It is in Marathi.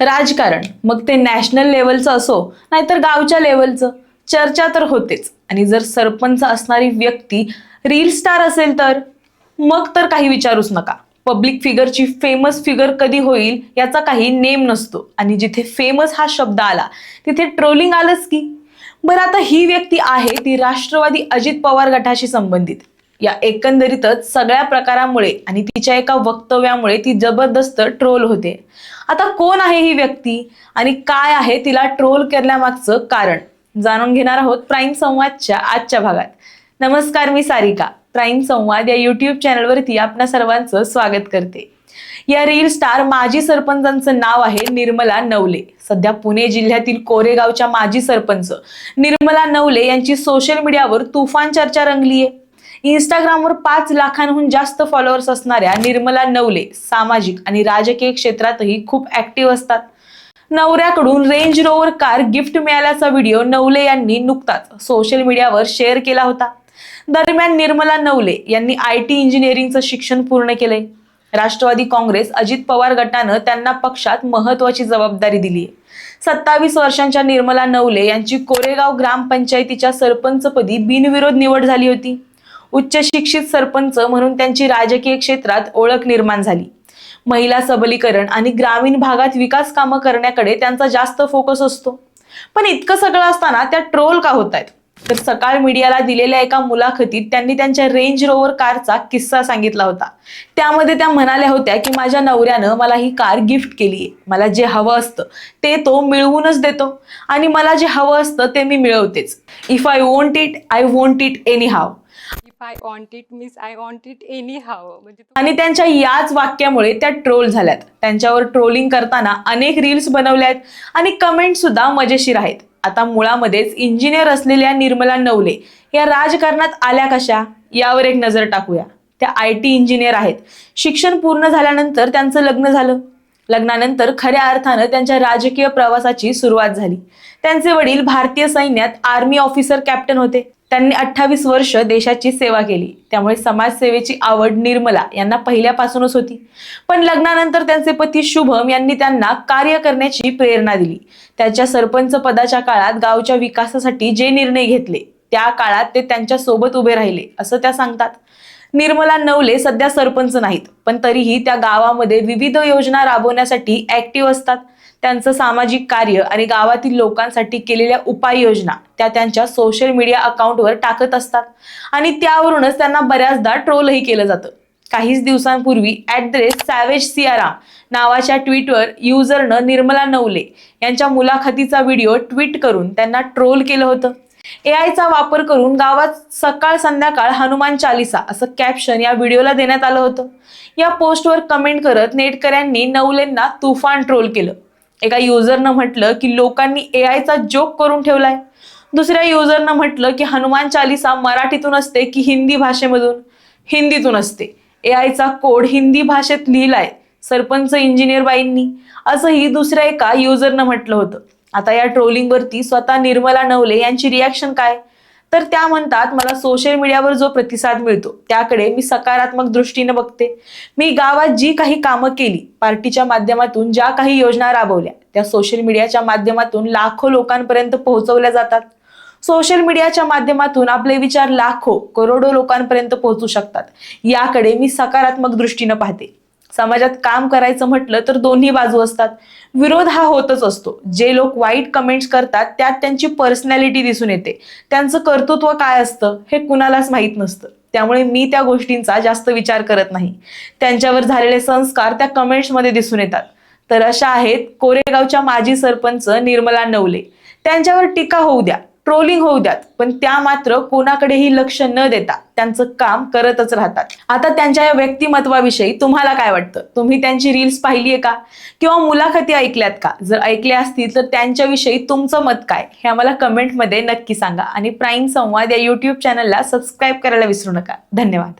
राजकारण. मग ते नॅशनल लेवलचं असो नाहीतर गावच्या लेवलचं चर्चा तर होतेच. आणि जर सरपंच असणारी व्यक्ती रील स्टार असेल तर मग तर काही विचारूच नका. पब्लिक फिगरची फेमस फिगर कधी होईल याचा काही नेम नसतो. आणि जिथे फेमस हा शब्द आला तिथे ट्रोलिंग आलंच की. बरं आता ही व्यक्ती आहे ती राष्ट्रवादी अजित पवार गटाशी संबंधित. या एकंदरीतच सगळ्या प्रकारामुळे आणि तिच्या एका वक्तव्यामुळे ती जबरदस्त ट्रोल होते. आता कोण आहे ही व्यक्ती आणि काय आहे तिला ट्रोल करण्यामागचं कारण? जाणून घेणार आहोत प्राईम संवादच्या आजच्या भागात. नमस्कार मी सारिका. प्राईम संवाद या युट्यूब चॅनलवरती आपल्या सर्वांचं स्वागत करते. या रील स्टार माजी सरपंचांचं नाव आहे निर्मला नवले. सध्या पुणे जिल्ह्यातील कोरेगावच्या माजी सरपंच निर्मला नवले यांची सोशल मीडियावर तुफान चर्चा रंगली आहे इंस्टाग्रामवर पाच लाखांहून जास्त फॉलोअर्स असणाऱ्या निर्मला नवले सामाजिक आणि राजकीय क्षेत्रातही खूप ऍक्टिव्ह असतात. नवऱ्याकडून रेंज रोवर कार गिफ्ट मिळाल्याचा व्हिडिओ नवले यांनी नुकताच सोशल मीडियावर शेअर केला होता. दरम्यान निर्मला नवले यांनी आय टी इंजिनिअरिंगचं शिक्षण पूर्ण केलंय. राष्ट्रवादी काँग्रेस अजित पवार गटानं त्यांना पक्षात महत्वाची जबाबदारी दिली आहे सत्तावीस वर्षांच्या निर्मला नवले यांची कोरेगाव ग्रामपंचायतीच्या सरपंचपदी बिनविरोध निवड झाली होती. उच्च शिक्षित सरपंच म्हणून त्यांची राजकीय क्षेत्रात ओळख निर्माण झाली. महिला सबलीकरण आणि ग्रामीण भागात विकास कामं करण्याकडे त्यांचा जास्त फोकस असतो. पण इतकं सगळं असताना त्या ट्रोल का होत आहेत? तर सकाळ मीडियाला दिलेल्या एका मुलाखतीत त्यांनी त्यांच्या रेंज रोवर कारचा किस्सा सांगितला होता. त्यामध्ये त्या म्हणाल्या होत्या की माझ्या नवऱ्यानं मला ही कार गिफ्ट केली आहे मला जे हवं असतं ते तो मिळवूनच देतो. आणि मला जे हवं असतं ते मी मिळवतेच. If I want it I want it anyhow if I want it means I want it anyhow म्हणजे तू- आणि त्यांच्या याच वाक्यामुळे त्या ट्रोल झाल्यात. त्यांच्यावर ट्रोलिंग करताना अनेक रील्स बनवल्या आहेत आणि कमेंट सुद्धा मजेशीर आहेत. आता मुळामध्येच इंजिनियर असलेल्या निर्मला नवले या राजकारणात आल्या कशा? यावर एक नजर टाकूया. त्या आय टी इंजिनियर आहेत. शिक्षण पूर्ण झाल्यानंतर त्यांचं लग्न झालं. लग्नानंतर खऱ्या अर्थानं त्यांच्या राजकीय प्रवासाची सुरुवात झाली. त्यांचे वडील भारतीय सैन्यात आर्मी ऑफिसर कॅप्टन होते. त्यांनी अठ्ठावीस वर्ष देशाची सेवा केली. त्यामुळे समाजसेवेची आवड निर्मला यांना पहिल्यापासूनच होती. पण लग्नानंतर त्यांचे पती शुभम यांनी त्यांना कार्य करण्याची प्रेरणा दिली. त्याच्या सरपंच पदाच्या काळात गावच्या विकासासाठी जे निर्णय घेतले त्या काळात ते त्यांच्यासोबत उभे राहिले असं त्या सांगतात. निर्मला नवले सध्या सरपंच नाहीत पण तरीही त्या गावामध्ये विविध योजना राबवण्यासाठी ऍक्टिव्ह असतात. त्यांचं सामाजिक कार्य आणि गावातील लोकांसाठी केलेल्या उपाययोजना त्या त्यांच्या सोशल मीडिया अकाउंटवर टाकत असतात. आणि त्यावरूनच त्यांना बऱ्याचदा ट्रोलही केलं जातं. काहीच दिवसांपूर्वी at the rate savage Siyaram नावाच्या ट्विटवर युजरनं निर्मला नवले यांच्या मुलाखतीचा व्हिडिओ ट्विट करून त्यांना ट्रोल केलं होतं. ए वापर करून गावात सकाळ संध्याकाळ हनुमान चालिसा असं कॅप्शन या व्हिडिओला देण्यात आलं होतं. या पोस्टवर कमेंट करत नेटकऱ्यांनी नवलेंना तुफान ट्रोल केलं. एका युजरनं म्हटलं की लोकांनी ए आयचा जोक करून ठेवलाय. दुसऱ्या युजरनं म्हटलं की हनुमान चालिसा मराठीतून असते की हिंदी भाषेमधून? हिंदीतून असते. ए आयचा कोड हिंदी भाषेत लिहिलाय सरपंच इंजिनियर बाईंनी असंही दुसऱ्या एका युजरनं म्हटलं होतं. आता या ट्रोलिंगवरती स्वतः निर्मला नवले यांची रिॲक्शन काय? तर त्या म्हणतात मला सोशल मीडियावर जो प्रतिसाद मिळतो त्याकडे मी सकारात्मक दृष्टीने बघते. मी गावात जी काही कामं केली पार्टीच्या माध्यमातून ज्या काही योजना राबवल्या त्या सोशल मीडियाच्या माध्यमातून लाखो लोकांपर्यंत पोहोचवल्या जातात. सोशल मीडियाच्या माध्यमातून आपले विचार लाखो करोडो लोकांपर्यंत पोहोचू शकतात. याकडे मी सकारात्मक दृष्टीनं पाहते. समाजात काम करायचं म्हटलं तर दोन्ही बाजू असतात. विरोध हा होतच असतो. जे लोक वाईट कमेंट्स करतात त्यात त्यांची पर्सनॅलिटी दिसून येते. त्यांचं कर्तृत्व काय असतं हे कुणालाच माहीत नसतं. त्यामुळे मी त्या गोष्टींचा जास्त विचार करत नाही. त्यांच्यावर झालेले संस्कार त्या कमेंट्समध्ये दिसून येतात. तर अशा आहेत कोरेगावच्या माजी सरपंच निर्मला नवले. त्यांच्यावर टीका होऊ द्या. ट्रोलिंग होऊ द्यात. पण त्या मात्र कोणाकडेही लक्ष न देता त्यांचं काम करतच राहतात. आता त्यांच्या या व्यक्तिमत्वाविषयी तुम्हाला काय वाटतं? तुम्ही त्यांची रील्स पाहिली आहे का? किंवा मुलाखती ऐकल्यात का? जर ऐकल्या असतील तर त्यांच्याविषयी तुमचं मत काय? हे आम्हाला कमेंटमध्ये नक्की सांगा. आणि प्राईम संवाद या युट्यूब चॅनलला सबस्क्राईब करायला विसरू नका. धन्यवाद.